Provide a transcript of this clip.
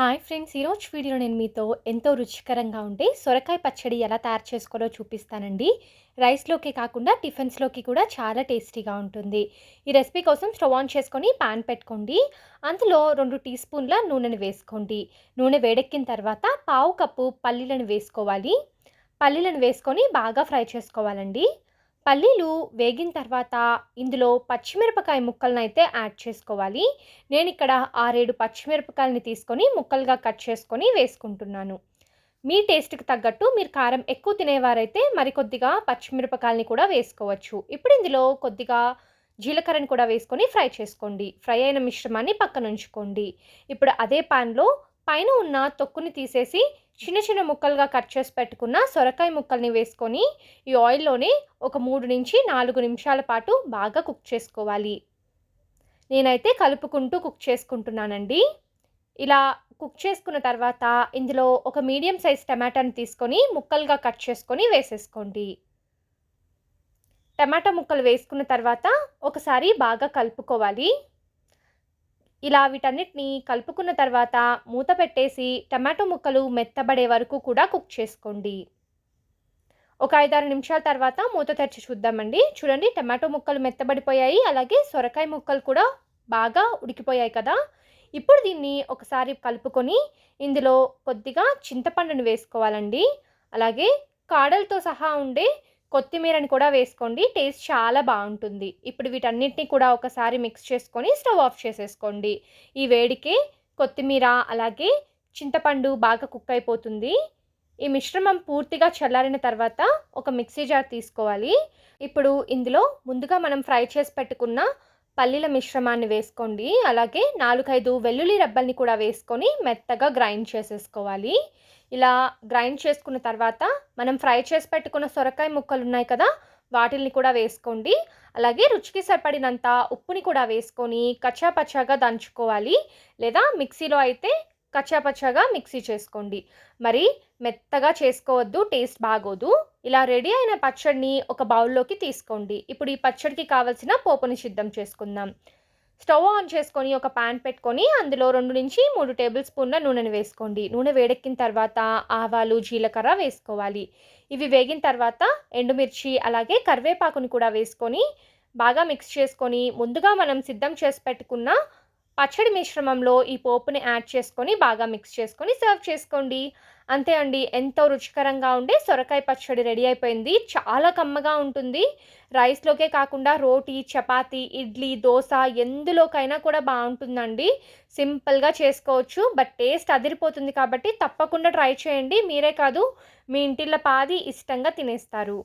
Hi friends ఈరోజు video నేను మీతో ఎంతో రుచికరంగా ఉండే సొరకాయ పచ్చడి ఎలా తయారు చేసుకోవాలో చూపిస్తానండి. రైస్లోకి కాకుండా టిఫిన్స్లోకి కూడా చాలా టేస్టీగా ఉంటుంది. ఈ రెసిపీ కోసం స్టవ్ ఆన్ చేసుకొని పాన్ పెట్టుకోండి. అందులో రెండు టీ స్పూన్ల నూనెను వేసుకోండి. నూనె వేడెక్కిన తర్వాత పావు కప్పు పల్లీలను వేసుకోవాలి. పల్లీలను వేసుకొని బాగా ఫ్రై చేసుకోవాలండి. పల్లీలు వేగిన తర్వాత ఇందులో పచ్చిమిరపకాయ ముక్కలను అయితే యాడ్ చేసుకోవాలి. నేను ఇక్కడ ఆరేడు పచ్చిమిరపకాయలని తీసుకొని ముక్కలుగా కట్ చేసుకొని వేసుకుంటున్నాను. మీ టేస్ట్కి తగ్గట్టు మీరు కారం ఎక్కువ తినేవారైతే మరికొద్దిగా పచ్చిమిరపకాయలని కూడా వేసుకోవచ్చు. ఇప్పుడు ఇందులో కొద్దిగా జీలకర్రని కూడా వేసుకొని ఫ్రై చేసుకోండి. ఫ్రై అయిన మిశ్రమాన్ని పక్కన ఉంచుకోండి ఇప్పుడు అదే పాన్లో పైన ఉన్న తొక్కుని తీసేసి చిన్న చిన్న ముక్కలుగా కట్ చేసి పెట్టుకున్న సొరకాయ ముక్కల్ని వేసుకొని ఈ ఆయిల్లోనే ఒక మూడు నుంచి నాలుగు నిమిషాల పాటు బాగా కుక్ చేసుకోవాలి. నేనైతే కలుపుకుంటూ కుక్ చేసుకుంటున్నానండి. ఇలా కుక్ చేసుకున్న తర్వాత ఇందులో ఒక మీడియం సైజ్ టమాటాని తీసుకొని ముక్కలుగా కట్ చేసుకొని వేసేసుకోండి. టమాటా ముక్కలు వేసుకున్న తర్వాత ఒకసారి బాగా కలుపుకోవాలి. ఇలా వీటన్నిటిని కలుపుకున్న తర్వాత మూత పెట్టేసి టమాటో ముక్కలు మెత్తబడే వరకు కూడా కుక్ చేసుకోండి. ఒక ఐదారు నిమిషాల తర్వాత మూత తెరిచి చూద్దామండి. చూడండి టమాటో ముక్కలు మెత్తబడిపోయాయి. అలాగే సొరకాయ ముక్కలు కూడా బాగా ఉడికిపోయాయి కదా. ఇప్పుడు దీన్ని ఒకసారి కలుపుకొని ఇందులో కొద్దిగా చింతపండును వేసుకోవాలండి. అలాగే కాడలతో సహా ఉండే కొత్తిమీరని కూడా వేసుకోండి. టేస్ట్ చాలా బాగుంటుంది. ఇప్పుడు వీటన్నిటిని కూడా ఒకసారి మిక్స్ చేసుకొని స్టవ్ ఆఫ్ చేసేసుకోండి. ఈ వేడికే కొత్తిమీర అలాగే చింతపండు బాగా కుక్ అయిపోతుంది. ఈ మిశ్రమం పూర్తిగా చల్లారిన తర్వాత ఒక మిక్సీ జార్ తీసుకోవాలి. ఇప్పుడు ఇందులో ముందుగా మనం ఫ్రై చేసి పెట్టుకున్న పల్లీల మిశ్రమాన్ని వేసుకోండి. అలాగే నాలుగైదు వెల్లుల్లి రబ్బల్ని కూడా వేసుకొని మెత్తగా గ్రైండ్ చేసేసుకోవాలి. ఇలా గ్రైండ్ చేసుకున్న తర్వాత మనం ఫ్రై చేసి పెట్టుకున్న సొరకాయ ముక్కలు ఉన్నాయి కదా వాటిల్ని కూడా వేసుకోండి. అలాగే రుచికి సరిపడినంత ఉప్పుని కూడా వేసుకొని కచ్చాపచ్చాగా దంచుకోవాలి. లేదా మిక్సీలో అయితే కచ్చాపచ్చాగా మిక్సీ చేసుకోండి. మరి మెత్తగా చేసుకోవద్దు టేస్ట్ బాగోదు. ఇలా రెడీ అయిన పచ్చడిని ఒక బౌల్లోకి తీసుకోండి. ఇప్పుడు ఈ పచ్చడికి కావలసిన పోపుని సిద్ధం చేసుకుందాం. స్టవ్ ఆన్ చేసుకొని ఒక పాన్ పెట్టుకొని అందులో రెండు నుంచి మూడు టేబుల్ స్పూన్ల నూనెను వేసుకోండి. నూనె వేడెక్కిన తర్వాత ఆవాలు జీలకర్ర వేసుకోవాలి. ఇవి వేగిన తర్వాత ఎండుమిర్చి అలాగే కరివేపాకుని కూడా వేసుకొని బాగా మిక్స్ చేసుకొని ముందుగా మనం సిద్ధం చేసి పెట్టుకున్న పచ్చడి మిశ్రమంలో ఈ పోపుని యాడ్ చేసుకొని బాగా మిక్స్ చేసుకొని సర్వ్ చేసుకోండి. అంతే అండి ఎంతో రుచికరంగా ఉండే సొరకాయ పచ్చడి రెడీ అయిపోయింది. చాలా కమ్మగా ఉంటుంది. రైస్లోకే కాకుండా రోటీ చపాతీ ఇడ్లీ దోశ ఎందులోకైనా కూడా బాగుంటుందండి. సింపుల్గా చేసుకోవచ్చు బట్ టేస్ట్ అదిరిపోతుంది కాబట్టి తప్పకుండా ట్రై చేయండి. మీరే కాదు మీ ఇంటిలో పాది ఇష్టంగా తినేస్తారు.